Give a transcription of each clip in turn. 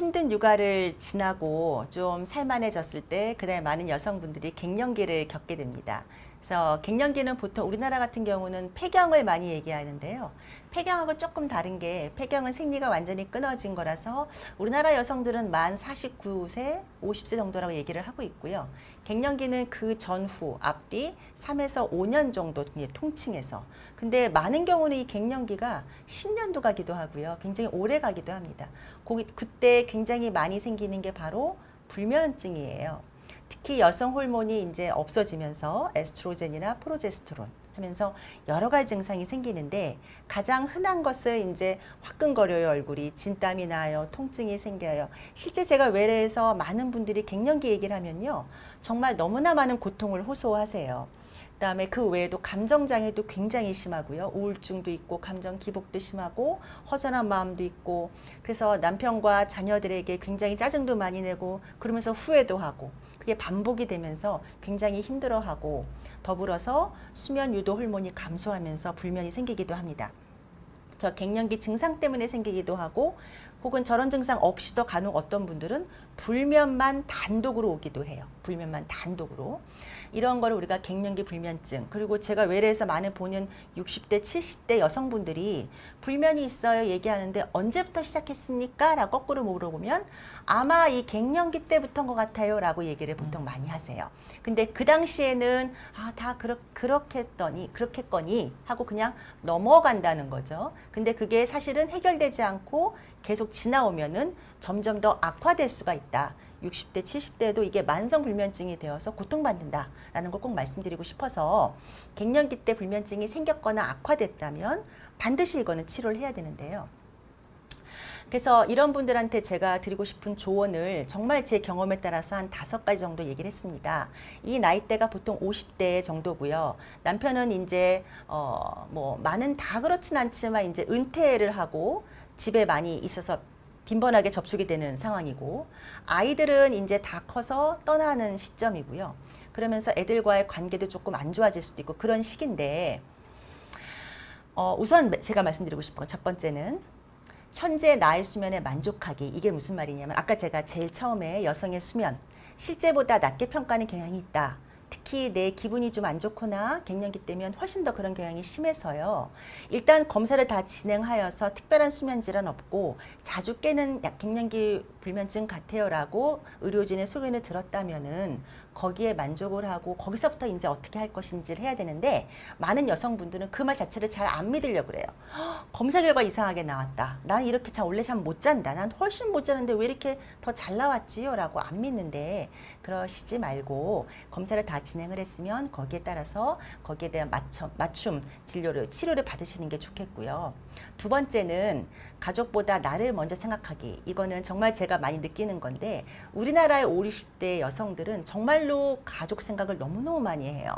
힘든 육아를 지나고 좀 살만해졌을 때 그다음에 많은 여성분들이 갱년기를 겪게 됩니다. 그래서 갱년기는 보통 우리나라 같은 경우는 폐경을 많이 얘기하는데요. 폐경하고 조금 다른 게 폐경은 생리가 완전히 끊어진 거라서 우리나라 여성들은 만 49세, 50세 정도라고 얘기를 하고 있고요. 갱년기는 그 전후 앞뒤 3에서 5년 정도 통칭해서 근데 많은 경우는 이 갱년기가 10년도 가기도 하고요. 굉장히 오래 가기도 합니다. 그, 그때 굉장히 많이 생기는 게 바로 불면증이에요. 특히 여성 호르몬이 이제 없어지면서 에스트로겐이나 프로제스테론 하면서 여러 가지 증상이 생기는데 가장 흔한 것은 이제 화끈거려요 얼굴이. 진땀이 나요 통증이 생겨요. 실제 제가 외래에서 많은 분들이 갱년기 얘기를 하면요. 정말 너무나 많은 고통을 호소하세요. 그다음에 그 외에도 감정 장애도 굉장히 심하고요. 우울증도 있고 감정 기복도 심하고 허전한 마음도 있고. 그래서 남편과 자녀들에게 굉장히 짜증도 많이 내고 그러면서 후회도 하고 그게 반복이 되면서 굉장히 힘들어하고 더불어서 수면 유도 호르몬이 감소하면서 불면이 생기기도 합니다. 저 갱년기 증상 때문에 생기기도 하고 혹은 저런 증상 없이도 간혹 어떤 분들은 불면만 단독으로 오기도 해요. 불면만 단독으로. 이런 거를 우리가 갱년기 불면증 그리고 제가 외래에서 많이 보는 60대 70대 여성분들이 불면이 있어요 얘기하는데 언제부터 시작했습니까? 라고 거꾸로 물어보면 아마 이 갱년기 때부터인 것 같아요 라고 얘기를 보통 많이 하세요 근데 그 당시에는 아 다 그렇, 그렇게 했더니 그렇게 했거니 하고 그냥 넘어간다는 거죠 근데 그게 사실은 해결되지 않고 계속 지나오면은 점점 더 악화될 수가 있다. 60대, 70대에도 이게 만성 불면증이 되어서 고통받는다라는 걸 꼭 말씀드리고 싶어서 갱년기 때 불면증이 생겼거나 악화됐다면 반드시 이거는 치료를 해야 되는데요. 그래서 이런 분들한테 제가 드리고 싶은 조언을 정말 제 경험에 따라서 한 다섯 가지 정도 얘기를 했습니다. 이 나이대가 보통 50대 정도고요. 남편은 이제 어 뭐 많은 다 그렇진 않지만 이제 은퇴를 하고 집에 많이 있어서 빈번하게 접촉이 되는 상황이고 아이들은 이제 다 커서 떠나는 시점이고요. 그러면서 애들과의 관계도 조금 안 좋아질 수도 있고 그런 시기인데 어, 우선 제가 말씀드리고 싶은 건 첫 번째는 현재 나의 수면에 만족하기 이게 무슨 말이냐면 아까 제가 제일 처음에 여성의 수면 실제보다 낮게 평가하는 경향이 있다. 특히 내 기분이 좀 안 좋거나 갱년기 때면 훨씬 더 그런 경향이 심해서요. 일단 검사를 다 진행하여서 특별한 수면 질환 없고 자주 깨는 약 갱년기 불면증 같아요라고 의료진의 소견을 들었다면은 거기에 만족을 하고 거기서부터 이제 어떻게 할 것인지를 해야 되는데 많은 여성분들은 그 말 자체를 잘 안 믿으려고 그래요. "헉, 검사 결과 이상하게 나왔다. 난 이렇게 잠 원래 잠못 잔다. 난 훨씬 못 자는데 왜 이렇게 더 잘 나왔지요?라고 안 믿는데 그러시지 말고 검사를 다 진행을 했으면 거기에 따라서 거기에 대한 맞춤, 맞춤 진료를 치료를 받으시는 게 좋겠고요. 두 번째는 가족보다 나를 먼저 생각하기. 이거는 정말 제가 많이 느끼는 건데 우리나라의 5, 60대 여성들은 정말로 가족 생각을 너무너무 많이 해요.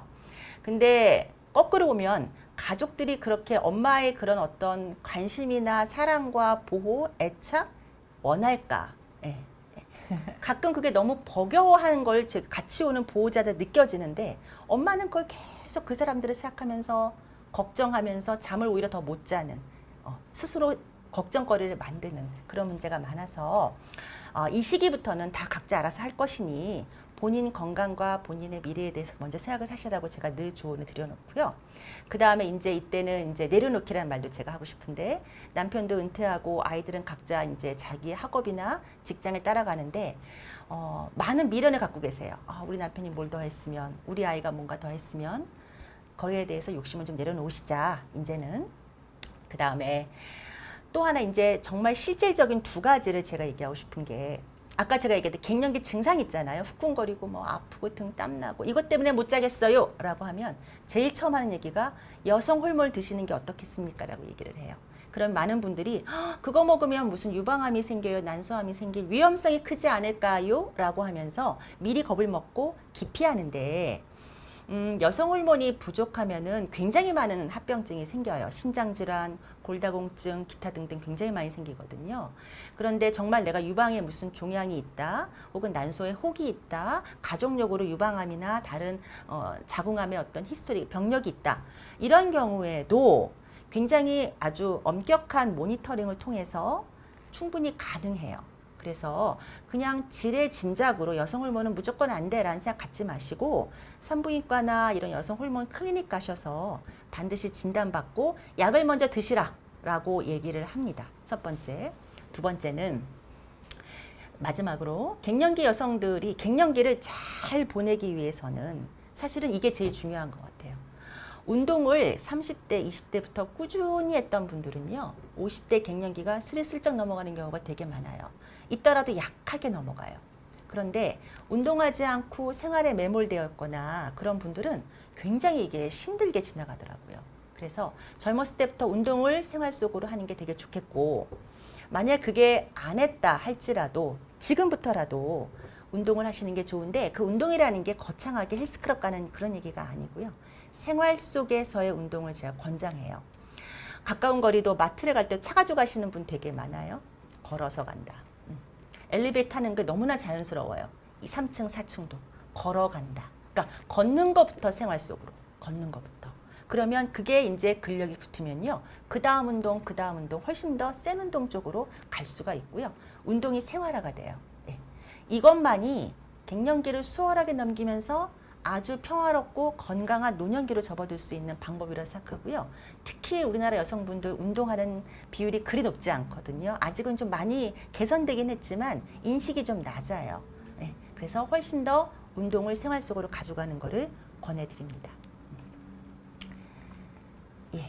근데 거꾸로 보면 가족들이 그렇게 엄마의 그런 어떤 관심이나 사랑과 보호, 애착 원할까? 예. 가끔 그게 너무 버겨워하는 걸 제- 같이 오는 보호자들 느껴지는데 엄마는 그걸 계속 그 사람들을 생각하면서 걱정하면서 잠을 오히려 더 못 자는 어, 스스로 걱정거리를 만드는 그런 문제가 많아서 어, 이 시기부터는 다 각자 알아서 할 것이니 본인 건강과 본인의 미래에 대해서 먼저 생각을 하시라고 제가 늘 조언을 드려놓고요. 그 다음에 이제 이때는 이제 내려놓기라는 말도 제가 하고 싶은데 남편도 은퇴하고 아이들은 각자 이제 자기 학업이나 직장을 따라가는데 어, 많은 미련을 갖고 계세요. 아, 우리 남편이 뭘 더 했으면, 우리 아이가 뭔가 더 했으면 거기에 대해서 욕심을 좀 내려놓으시자. 이제는 그 다음에 또 하나 이제 정말 실질적인 두 가지를 제가 얘기하고 싶은 게 아까 제가 얘기했던 갱년기 증상 있잖아요. 후끈거리고 뭐 아프고 등 땀나고 이것 때문에 못 자겠어요. 라고 하면 제일 처음 하는 얘기가 여성 호르몬 드시는 게 어떻겠습니까? 라고 얘기를 해요. 그럼 많은 분들이 "헉, 그거 먹으면 무슨 유방암이 생겨요, 난소암이 생길 위험성이 크지 않을까요? 라고 하면서 미리 겁을 먹고 기피하는데 음, 여성 호르몬이 부족하면은 굉장히 많은 합병증이 생겨요. 신장 질환, 골다공증, 기타 등등 굉장히 많이 생기거든요. 그런데 정말 내가 유방에 무슨 종양이 있다, 혹은 난소에 혹이 있다, 가족력으로 유방암이나 다른 어, 자궁암의 어떤 히스토리, 병력이 있다. 이런 경우에도 굉장히 아주 엄격한 모니터링을 통해서 충분히 가능해요. 그래서 그냥 지레 진작으로 여성 호르몬은 무조건 안 돼라는 생각 갖지 마시고 산부인과나 이런 여성 호르몬 클리닉 가셔서 반드시 진단받고 약을 먼저 드시라 라고 얘기를 합니다. 첫 번째. 두 번째는 마지막으로 갱년기 여성들이 갱년기를 잘 보내기 위해서는 사실은 이게 제일 중요한 것 같아요. 운동을 30대, 20대부터 꾸준히 했던 분들은요, 50대 갱년기가 스리슬쩍 넘어가는 경우가 되게 많아요. 있더라도 약하게 넘어가요. 그런데 운동하지 않고 생활에 매몰되어 있거나 그런 분들은 굉장히 이게 힘들게 지나가더라고요. 그래서 젊었을 때부터 운동을 생활 속으로 하는 게 되게 좋겠고, 만약 그게 안 했다 할지라도 지금부터라도 운동을 하시는 게 좋은데 그 운동이라는 게 거창하게 헬스클럽 가는 그런 얘기가 아니고요. 생활 속에서의 운동을 제가 권장해요. 가까운 거리도 마트를 갈 때 차 가지고 가시는 분 되게 많아요. 걸어서 간다. 음. 엘리베이터 타는 게 너무나 자연스러워요. 이 3층, 4층도 걸어간다. 그러니까 걷는 것부터 생활 속으로 걷는 것부터. 그러면 그게 이제 근력이 붙으면요. 그 다음 운동, 그 다음 운동 훨씬 더 센 운동 쪽으로 갈 수가 있고요. 운동이 생활화가 돼요. 예. 이것만이 갱년기를 수월하게 넘기면서 아주 평화롭고 건강한 노년기로 접어들 수 있는 방법이라 생각하고요. 특히 우리나라 여성분들 운동하는 비율이 그리 높지 않거든요. 아직은 좀 많이 개선되긴 했지만 인식이 좀 낮아요. 예. 그래서 훨씬 더 운동을 생활 속으로 가져가는 것을 권해드립니다. 예.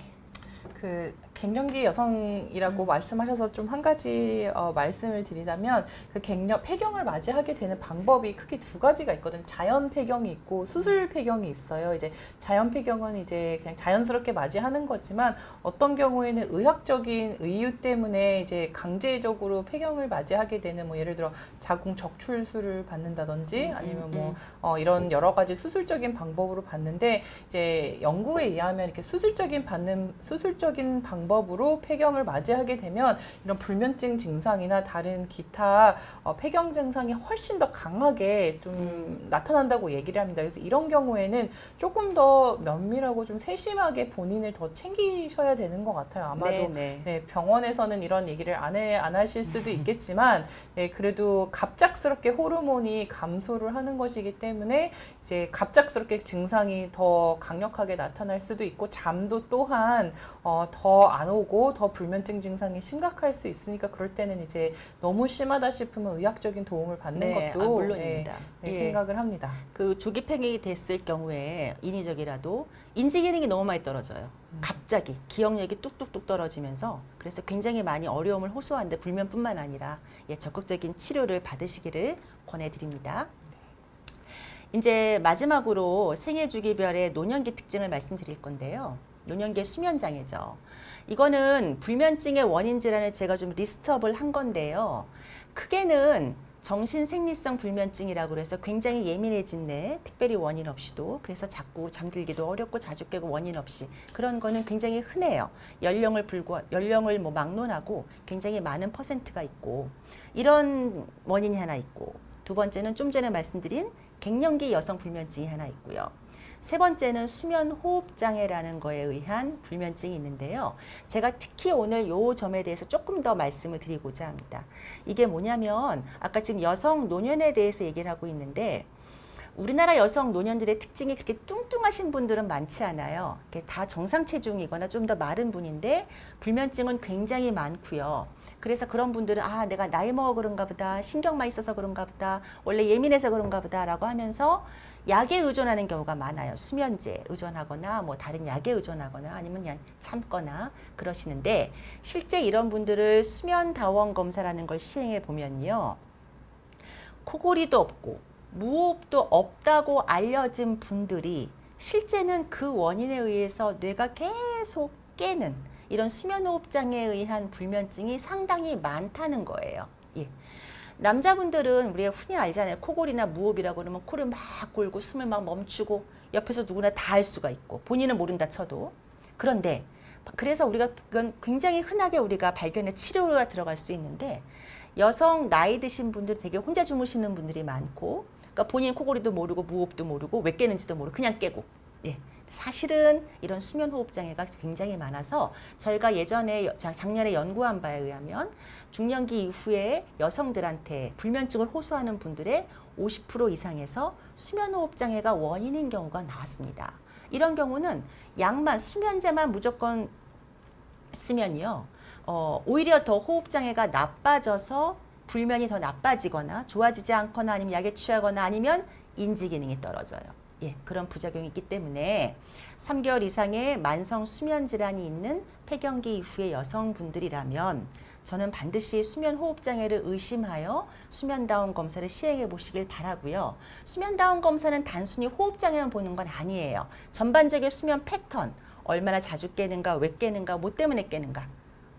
그 갱년기 여성이라고 말씀하셔서 좀 한 가지 어, 말씀을 드리자면 그 갱년 폐경을 맞이하게 되는 방법이 크게 두 가지가 있거든요. 자연 폐경이 있고 수술 폐경이 있어요. 이제 자연 폐경은 이제 그냥 자연스럽게 맞이하는 거지만 어떤 경우에는 의학적인 이유 때문에 이제 강제적으로 폐경을 맞이하게 되는 뭐 예를 들어 자궁 적출술을 받는다든지 음, 아니면 음, 뭐 음. 어, 이런 여러 가지 수술적인 방법으로 받는데 이제 연구에 의하면 이렇게 수술적인 받는 수술적인 방법 으로 폐경을 맞이하게 되면 이런 불면증 증상이나 다른 기타 어, 폐경 증상이 훨씬 더 강하게 좀 음. 나타난다고 얘기를 합니다. 그래서 이런 경우에는 조금 더 면밀하고 좀 세심하게 본인을 더 챙기셔야 되는 것 같아요. 아마도 네, 네. 네, 병원에서는 이런 얘기를 안, 해, 안 하실 수도 있겠지만, 네, 그래도 갑작스럽게 호르몬이 감소를 하는 것이기 때문에 이제 갑작스럽게 증상이 더 강력하게 나타날 수도 있고, 잠도 또한 어, 더안 오고 더 불면증 증상이 심각할 수 있으니까 그럴 때는 이제 너무 심하다 싶으면 의학적인 도움을 받는 네, 것도 아, 물론입니다. 네, 네, 예. 생각을 합니다. 그 조기 폐경이 됐을 경우에 인위적이라도 인지 기능이 너무 많이 떨어져요. 음. 갑자기 기억력이 뚝뚝뚝 떨어지면서 그래서 굉장히 많이 어려움을 호소하는데 불면뿐만 아니라 예, 적극적인 치료를 받으시기를 권해드립니다. 이제 마지막으로 생애 주기별의 노년기 특징을 말씀드릴 건데요. 노년기의 수면 장애죠. 이거는 불면증의 원인 질환을 제가 좀 리스트업을 한 건데요. 크게는 정신 생리성 불면증이라고 그래서 굉장히 예민해진네 특별히 원인 없이도 그래서 자꾸 잠들기도 어렵고 자주 깨고 원인 없이 그런 거는 굉장히 흔해요 연령을 불구 연령을 뭐 막론하고 굉장히 많은 퍼센트가 있고 이런 원인이 하나 있고 두 번째는 좀 전에 말씀드린 갱년기 여성 불면증이 하나 있고요 세 번째는 수면 호흡 장애라는 거에 의한 불면증이 있는데요. 제가 특히 오늘 요 점에 대해서 조금 더 말씀을 드리고자 합니다. 이게 뭐냐면 아까 지금 여성 노년에 대해서 얘기를 하고 있는데 우리나라 여성 노년들의 특징이 그렇게 뚱뚱하신 분들은 많지 않아요. 다 정상 체중이거나 좀 더 마른 분인데 불면증은 굉장히 많고요. 그래서 그런 분들은 아 내가 나이 먹어 그런가 보다 신경만 있어서 그런가 보다 원래 예민해서 그런가 보다라고 하면서 약에 의존하는 경우가 많아요. 수면제 의존하거나 뭐 다른 약에 의존하거나 아니면 그냥 참거나 그러시는데 실제 이런 분들을 수면 다원 검사라는 걸 시행해 보면요. 코골이도 없고 무호흡도 없다고 알려진 분들이 실제는 그 원인에 의해서 뇌가 계속 깨는 이런 수면호흡 장애에 의한 불면증이 상당히 많다는 거예요. 예. 남자분들은 우리가 흔히 알잖아요. 코골이나 무호흡이라고 그러면 코를 막 골고 숨을 막 멈추고 옆에서 누구나 다할 수가 있고 본인은 모른다 쳐도 그런데 그래서 우리가 그건 굉장히 흔하게 우리가 발견해 치료가 들어갈 수 있는데 여성 나이 드신 분들 되게 혼자 주무시는 분들이 많고 그러니까 본인 코골이도 모르고 무호흡도 모르고 왜 깨는지도 모르고 그냥 깨고 예. 사실은 이런 수면 호흡 장애가 굉장히 많아서 저희가 예전에 작년에 연구한 바에 의하면 중년기 이후에 여성들한테 불면증을 호소하는 분들의 50% 이상에서 수면 호흡 장애가 원인인 경우가 나왔습니다. 이런 경우는 약만 수면제만 무조건 쓰면요. 어, 오히려 더 호흡 장애가 나빠져서 불면이 더 나빠지거나 좋아지지 않거나 아니면 약에 취하거나 아니면 인지 기능이 떨어져요. 예, 그런 부작용이 있기 때문에 3개월 이상의 만성 수면 질환이 있는 폐경기 이후의 여성분들이라면 저는 반드시 수면 호흡 장애를 의심하여 수면 다운 검사를 시행해 보시길 바라고요. 수면 다운 검사는 단순히 호흡 장애만 보는 건 아니에요. 전반적인 수면 패턴, 얼마나 자주 깨는가, 왜 깨는가, 뭐 때문에 깨는가.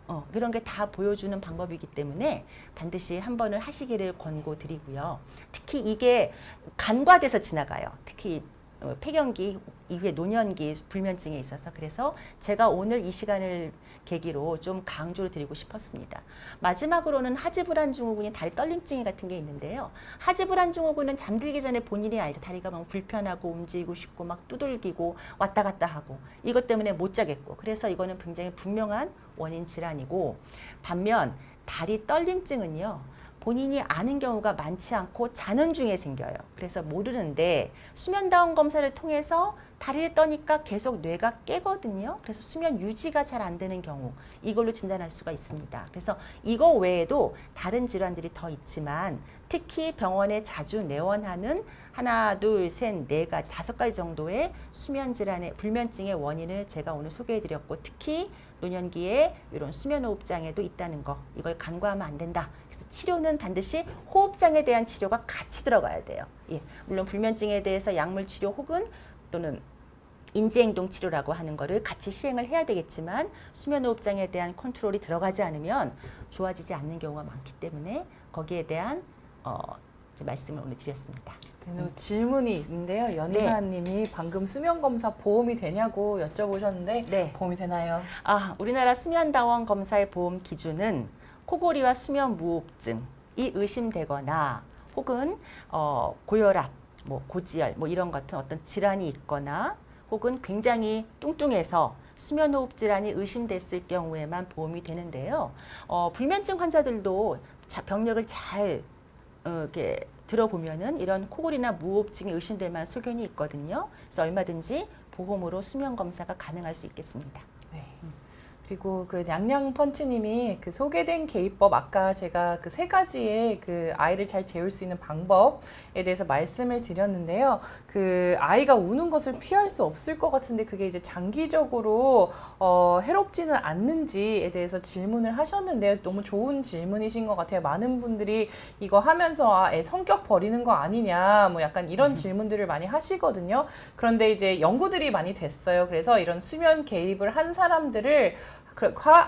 어, 그런 게 다 보여주는 방법이기 때문에 반드시 한 번을 하시기를 권고드리고요. 특히 이게 간과돼서 지나가요. 특히 어, 폐경기 이후에 노년기 불면증에 있어서 그래서 제가 오늘 이 시간을 계기로 좀 강조를 드리고 싶었습니다. 마지막으로는 하지불안 증후군이 다리 떨림증이 같은 게 있는데요. 하지불안 증후군은 잠들기 전에 본인이 알죠. 다리가 막 불편하고 움직이고 싶고 막 두들기고 왔다 갔다 하고 이것 때문에 못 자겠고 그래서 이거는 굉장히 분명한 원인 질환이고 반면 다리 떨림증은요. 본인이 아는 경우가 많지 않고 자는 중에 생겨요. 그래서 모르는데 수면 다운 검사를 통해서 다리를 떠니까 계속 뇌가 깨거든요. 그래서 수면 유지가 잘 안 되는 경우 이걸로 진단할 수가 있습니다. 그래서 이거 외에도 다른 질환들이 더 있지만 특히 병원에 자주 내원하는 하나, 둘, 셋, 네 가지, 다섯 가지 정도의 수면 질환의 불면증의 원인을 제가 오늘 소개해 드렸고 특히 노년기에 이런 수면 호흡 장애도 있다는 거 이걸 간과하면 안 된다. 치료는 반드시 호흡 장애에 대한 치료가 같이 들어가야 돼요. 예. 물론 불면증에 대해서 약물 치료 혹은 또는 인지행동 치료라고 하는 거를 같이 시행을 해야 되겠지만 수면 호흡 장애에 대한 컨트롤이 들어가지 않으면 좋아지지 않는 경우가 많기 때문에 거기에 대한 어, 말씀을 오늘 드렸습니다. 그리고 질문이 있는데요. 연희사님이 방금 수면 검사 보험이 되냐고 여쭤보셨는데 네. 보험이 되나요? 아, 우리나라 수면다원 검사의 보험 기준은 코골이와 수면 무호흡증이 의심되거나 혹은 어, 고혈압, 뭐 고지혈, 뭐 이런 같은 어떤 질환이 있거나 혹은 굉장히 뚱뚱해서 수면 호흡 질환이 의심됐을 경우에만 보험이 되는데요. 어, 불면증 환자들도 자, 병력을 잘 어, 이렇게 들어보면은 이런 코골이나 무호흡증이 의심될 만한 소견이 있거든요. 그래서 얼마든지 보험으로 수면 검사가 가능할 수 있겠습니다. 네. 그리고 그 냥냥 펀치님이 그 소개된 개입법 아까 제가 그 세 가지의 그 아이를 잘 재울 수 있는 방법에 대해서 말씀을 드렸는데요. 그 아이가 우는 것을 피할 수 없을 것 같은데 그게 이제 장기적으로 어, 해롭지는 않는지에 대해서 질문을 하셨는데요. 너무 좋은 질문이신 것 같아요. 많은 분들이 이거 하면서 아, 애 성격 버리는 거 아니냐 뭐 약간 이런 질문들을 많이 하시거든요. 그런데 이제 연구들이 많이 됐어요. 그래서 이런 수면 개입을 한 사람들을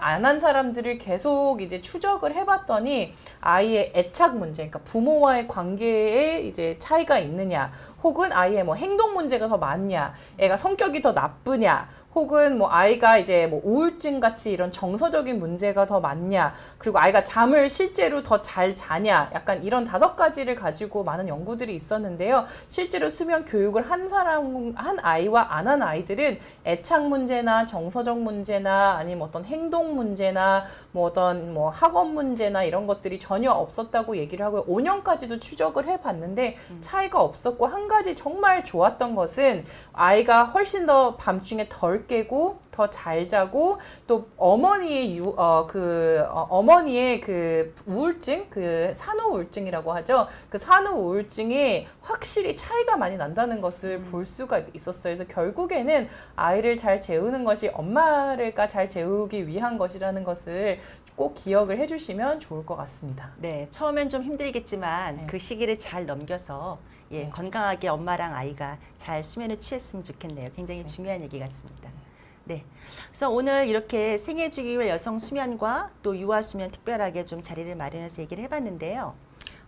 안 한 사람들을 계속 이제 추적을 해봤더니 아이의 애착 문제, 그러니까 부모와의 관계에 이제 차이가 있느냐, 혹은 아이의 뭐 행동 문제가 더 많냐, 애가 성격이 더 나쁘냐, 혹은 뭐 아이가 이제 뭐 우울증 같이 이런 정서적인 문제가 더 많냐, 그리고 아이가 잠을 실제로 더 잘 자냐, 약간 이런 다섯 가지를 가지고 많은 연구들이 있었는데요. 실제로 수면 교육을 한 사람, 한 아이와 안 한 아이들은 애착 문제나 정서적 문제나 아니면 어떤 행동 문제나 뭐 어떤 뭐 학업 문제나 이런 것들이 전혀 없었다고 얘기를 하고요. 5년까지도 추적을 해봤는데 차이가 없었고 한 가지 정말 좋았던 것은 아이가 훨씬 더 밤중에 덜 깨고 더 잘 자고 또 어머니의 유, 어, 그 어, 어머니의 그 우울증 그 산후 우울증이라고 하죠. 그 산후 우울증이 확실히 차이가 많이 난다는 것을 볼 수가 있었어요. 그래서 결국에는 아이를 잘 재우는 것이 엄마가 잘 재우기 위한 것이라는 것을 꼭 기억을 해주시면 좋을 것 같습니다. 네, 처음엔 좀 힘들겠지만 네. 그 시기를 잘 넘겨서 예, 네. 건강하게 엄마랑 아이가 잘 수면을 취했으면 좋겠네요. 굉장히 네. 중요한 얘기 같습니다. 네. 그래서 오늘 이렇게 생애 주기율 여성 수면과 또 유아 수면 특별하게 좀 자리를 마련해서 얘기를 해봤는데요.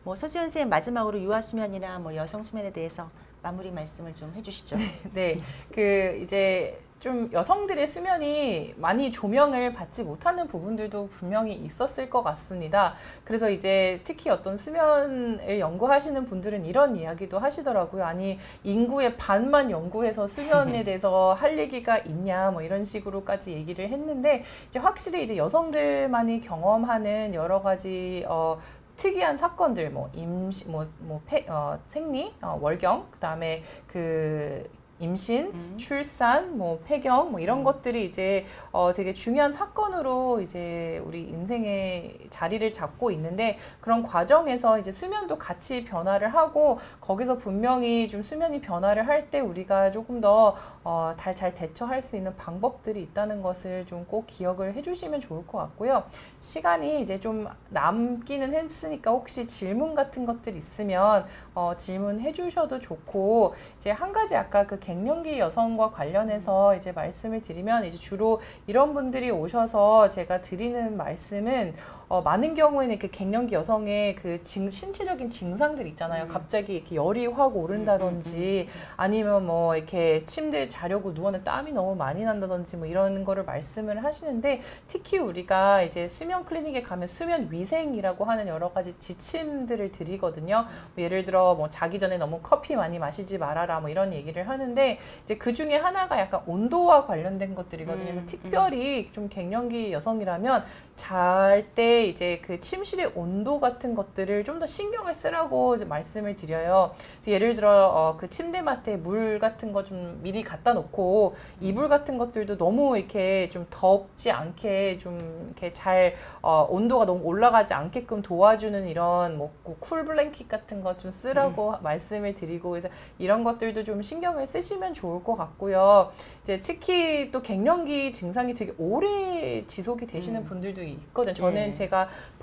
뭐 서수연 선생님 마지막으로 유아 수면이나 뭐 여성 수면에 대해서 마무리 말씀을 좀 해주시죠. 네, 그 이제 좀 여성들의 수면이 많이 조명을 받지 못하는 부분들도 분명히 있었을 것 같습니다. 그래서 이제 특히 어떤 수면을 연구하시는 분들은 이런 이야기도 하시더라고요. 아니, 인구의 반만 연구해서 수면에 대해서 할 얘기가 있냐, 뭐 이런 식으로까지 얘기를 했는데, 이제 확실히 이제 여성들만이 경험하는 여러 가지, 어, 특이한 사건들, 뭐 임시, 뭐, 뭐 폐, 어, 생리, 어, 월경, 그다음에 그 임신, 음. 출산, 뭐 폐경, 뭐 이런 음. 것들이 이제 어, 되게 중요한 사건으로 이제 우리 인생에 자리를 잡고 있는데 그런 과정에서 이제 수면도 같이 변화를 하고 거기서 분명히 좀 수면이 변화를 할 때 우리가 조금 더 어, 잘, 잘 대처할 수 있는 방법들이 있다는 것을 좀 꼭 기억을 해주시면 좋을 것 같고요. 시간이 이제 좀 남기는 했으니까 혹시 질문 같은 것들 있으면 어, 질문해 주셔도 좋고 이제 한 가지 아까 그 갱년기 여성과 관련해서 이제 말씀을 드리면 이제 주로 이런 분들이 오셔서 제가 드리는 말씀은 어, 많은 경우에는 이렇게 갱년기 여성의 그 징, 신체적인 증상들 있잖아요. 음. 갑자기 이렇게 열이 확 오른다든지 아니면 뭐 이렇게 침대에 자려고 누웠는데 땀이 너무 많이 난다든지 뭐 이런 거를 말씀을 하시는데 특히 우리가 이제 수면 클리닉에 가면 수면 위생이라고 하는 여러 가지 지침들을 드리거든요. 뭐 예를 들어 뭐 자기 전에 너무 커피 많이 마시지 말아라 뭐 이런 얘기를 하는데 이제 그 중에 하나가 약간 온도와 관련된 것들이거든요. 그래서 음, 특별히 좀 갱년기 여성이라면 잘때 이제 그 침실의 온도 같은 것들을 좀 더 신경을 쓰라고 말씀을 드려요. 예를 들어 어, 그 침대맡에 물 같은 거 좀 미리 갖다 놓고 이불 같은 것들도 너무 이렇게 좀 덥지 않게 좀 이렇게 잘 어, 온도가 너무 올라가지 않게끔 도와주는 이런 뭐 쿨 블랭킷 같은 거 좀 쓰라고 말씀을 드리고 그래서 이런 것들도 좀 신경을 쓰시면 좋을 것 같고요. 이제 특히 또 갱년기 증상이 되게 오래 지속이 되시는 음. 분들도 있거든요. 저는 네. 제가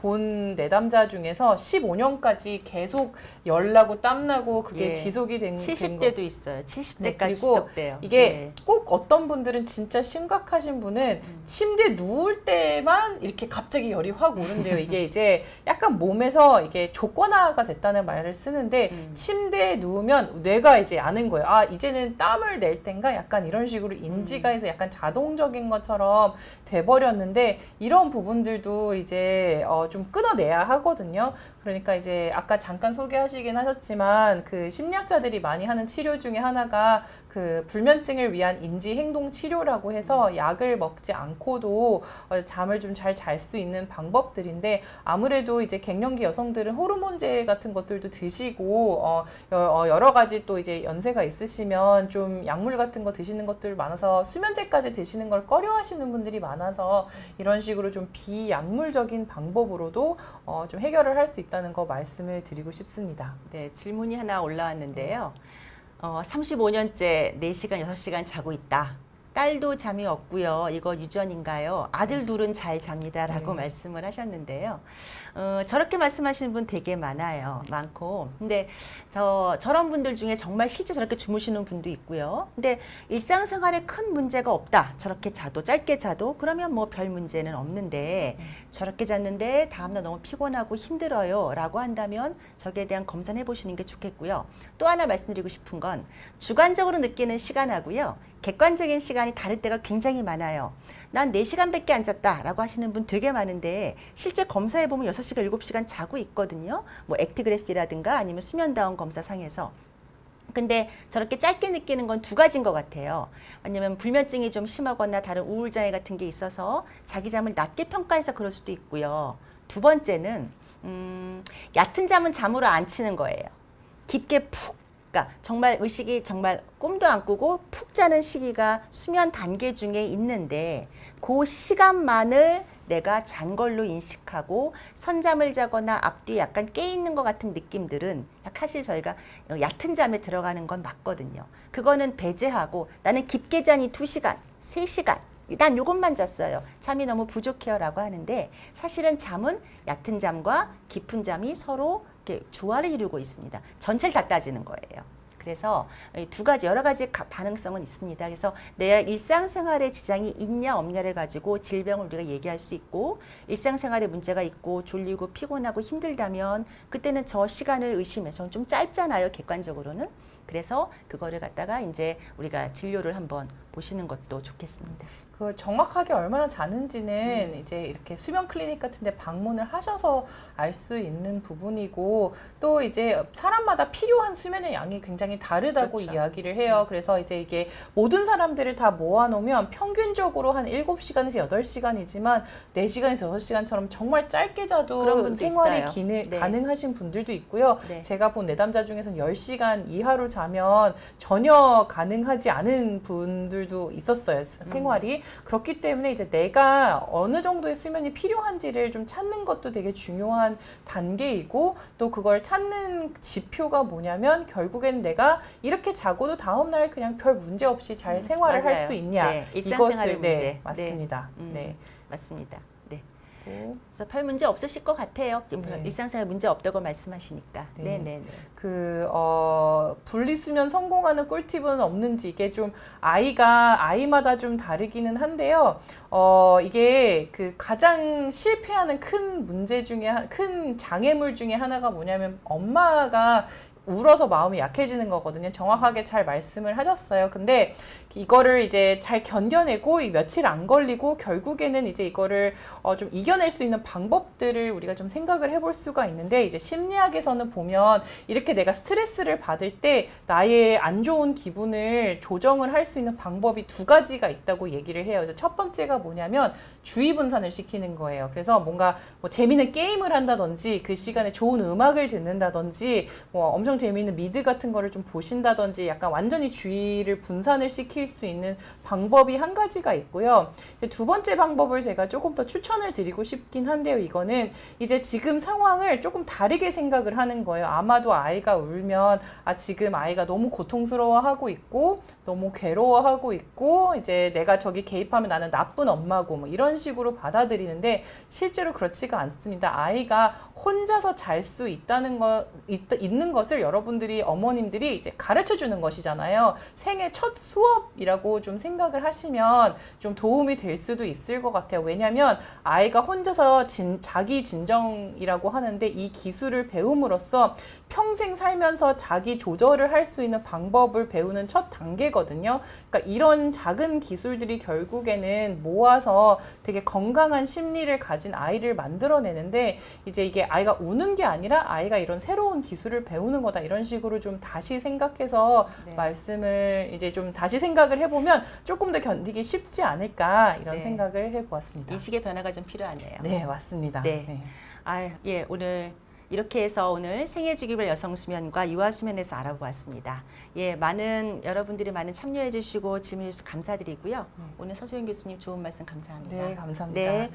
본 내담자 중에서 15년까지 계속 열나고 땀나고 그게 예. 지속이 된, 된 거. 70대도 있어요. 70대까지 네, 그리고 지속돼요. 이게 네. 꼭 어떤 분들은 진짜 심각하신 분은 음. 침대에 누울 때만 이렇게 갑자기 열이 확 오른대요. 이게 이제 약간 몸에서 이게 조건화가 됐다는 말을 쓰는데 음. 침대에 누우면 뇌가 이제 아는 거예요. 아, 이제는 땀을 낼 땐가 약간 이런 식으로 인지가 음. 해서 약간 자동적인 것처럼 돼버렸는데 이런 부분들도 이제 어, 좀 끊어내야 하거든요. 그러니까 이제 아까 잠깐 소개하시긴 하셨지만 그 심리학자들이 많이 하는 치료 중에 하나가 그 불면증을 위한 인지 행동 치료라고 해서 약을 먹지 않고도 어, 잠을 좀 잘 잘 수 있는 방법들인데 아무래도 이제 갱년기 여성들은 호르몬제 같은 것들도 드시고 어, 여- 어, 여러 가지 또 이제 연세가 있으시면 좀 약물 같은 거 드시는 것들 많아서 수면제까지 드시는 걸 꺼려하시는 분들이 많아서 이런 식으로 좀 비약물적인 방법으로도 어, 좀 해결을 할 수 있다 는 거 말씀을 드리고 싶습니다. 네, 질문이 하나 올라왔는데요. 어, 35년째 4시간, 6시간 자고 있다. 딸도 잠이 없고요. 이거 유전인가요? 아들 둘은 잘 잡니다라고 네. 말씀을 하셨는데요. 어, 저렇게 말씀하시는 분 되게 많아요. 많고. 근데 저 저런 분들 중에 정말 실제 저렇게 주무시는 분도 있고요. 근데 일상생활에 큰 문제가 없다. 저렇게 자도 짧게 자도 그러면 뭐 별 문제는 없는데 음. 저렇게 잤는데 다음날 너무 피곤하고 힘들어요라고 한다면 저기에 대한 검사를 해 보시는 게 좋겠고요. 또 하나 말씀드리고 싶은 건 주관적으로 느끼는 시간하고요. 객관적인 시간이 다를 때가 굉장히 많아요. 난 4시간밖에 안 잤다 라고 하시는 분 되게 많은데 실제 검사해 보면 6시간, 7시간 자고 있거든요. 뭐 액티그래피라든가 아니면 수면다운 검사상에서 근데 저렇게 짧게 느끼는 건 두 가지인 것 같아요. 왜냐면 불면증이 좀 심하거나 다른 우울장애 같은 게 있어서 자기 잠을 낮게 평가해서 그럴 수도 있고요. 두 번째는 음, 얕은 잠은 잠으로 안 치는 거예요. 깊게 푹, 그러니까 정말 의식이 정말 꿈도 안 꾸고 푹 자는 시기가 수면 단계 중에 있는데 그 시간만을 내가 잔 걸로 인식하고 선잠을 자거나 앞뒤에 약간 깨 있는 것 같은 느낌들은 사실 저희가 얕은 잠에 들어가는 건 맞거든요. 그거는 배제하고 나는 깊게 자니 2시간, 3시간 난 요것만 잤어요. 잠이 너무 부족해요 라고 하는데 사실은 잠은 얕은 잠과 깊은 잠이 서로 이렇게 조화를 이루고 있습니다. 전체를 다 따지는 거예요. 그래서 이두 가지 여러 가지 가- 반응성은 있습니다. 그래서 내 일상생활에 지장이 있냐 없냐를 가지고 질병을 우리가 얘기할 수 있고 일상생활에 문제가 있고 졸리고 피곤하고 힘들다면 그때는 저 시간을 의심해. 저는 좀 짧잖아요. 객관적으로는. 그래서 그거를 갖다가 이제 우리가 진료를 한번 보시는 것도 좋겠습니다. 그 정확하게 얼마나 음. 자는지는 이제 이렇게 수면 클리닉 같은데 방문을 하셔서 알 수 있는 부분이고 또 이제 사람마다 필요한 수면의 양이 굉장히 다르다고 그렇죠. 이야기를 해요. 그래서 이제 이게 모든 사람들을 다 모아놓으면 평균적으로 한 7시간에서 8시간이지만 4시간에서 6시간처럼 정말 짧게 자도 생활이. 기능, 네. 가능하신 분들도 있고요. 네. 제가 본 내담자 중에서는 10시간 이하로 자면 전혀 가능하지 않은 분들도 있었어요. 스- 음. 생활이. 그렇기 때문에 이제 내가 어느 정도의 수면이 필요한지를 좀 찾는 것도 되게 중요한 단계이고 또 그걸 찾는 지표가 뭐냐면 결국엔 내가 이렇게 자고도 다음 날 그냥 별 문제 없이 잘 음, 생활을 할. 수 있냐. 네, 이것을 네, 문제. 맞습니다. 음. 네. 맞습니다. 네. 그래서 별 문제 없으실 것 같아요. 좀 네. 일상생활 문제 없다고 말씀하시니까. 네. 네, 네, 네. 그, 어, 분리수면 성공하는 꿀팁은 없는지 이게 좀 아이가, 아이마다 좀 다르기는 한데요. 어, 이게 그 가장 실패하는 큰 문제 중에, 한- 큰 장애물 중에 하나가 뭐냐면 엄마가 울어서 마음이 약해지는 거거든요. 정확하게 잘 말씀을 하셨어요. 근데 이거를 이제 잘 견뎌내고 이 며칠 안 걸리고 결국에는 이제 이거를 어, 좀 이겨낼 수 있는 방법들을 우리가 좀 생각을 해볼 수가 있는데 이제 심리학에서는 보면 이렇게 내가 스트레스를 받을 때 나의 안 좋은 기분을 조정을 할 수 있는 방법이 두 가지가 있다고 얘기를 해요. 그래서 첫 번째가 뭐냐면 주의 분산을 시키는 거예요. 그래서 뭔가 뭐 재미있는 게임을 한다든지 그 시간에 좋은 음악을 듣는다든지 뭐 엄청 재미있는 미드 같은 거를 좀 보신다든지 약간 완전히 주의를 분산을 시킬 수 있는 방법이 한 가지가 있고요. 두 번째 방법을 제가 조금 더 추천을 드리고 싶긴 한데요. 이거는 이제 지금 상황을 조금 다르게 생각을 하는 거예요. 아마도 아이가 울면 아 지금 아이가 너무 고통스러워하고 있고 너무 괴로워하고 있고 이제 내가 저기 개입하면 나는 나쁜 엄마고 뭐 이런 식으로 받아들이는데 실제로 그렇지가 않습니다. 아이가 혼자서 잘 수 있다는 거 있, 있는 것을 여러분들이 어머님들이 이제 가르쳐 주는 것이잖아요. 생애 첫 수업이라고 좀 생각을 하시면 좀 도움이 될 수도 있을 것 같아요. 왜냐하면 아이가 혼자서 진, 자기 진정이라고 하는데 이 기술을 배움으로써 평생 살면서 자기 조절을 할 수 있는 방법을 배우는 첫 단계거든요. 그러니까 이런 작은 기술들이 결국에는 모아서 되게 건강한 심리를 가진 아이를 만들어내는데 이제 이게 아이가 우는 게 아니라 아이가 이런 새로운 기술을 배우는 거다 이런 식으로 좀 다시 생각해서 네. 말씀을 이제 좀 다시 생각을 해보면 조금 더 견디기 쉽지 않을까 이런 네. 생각을 해보았습니다. 인식의 변화가 좀 필요하네요. 네 맞습니다. 네. 아, 예, 오늘 이렇게 해서 오늘 생애 주기별 여성 수면과 유아 수면에서 알아보았습니다. 예, 많은 여러분들이 많은 참여해 주시고 질문해 주셔서 감사드리고요. 오늘 서수영 교수님 좋은 말씀 감사합니다. 네 감사합니다. 네.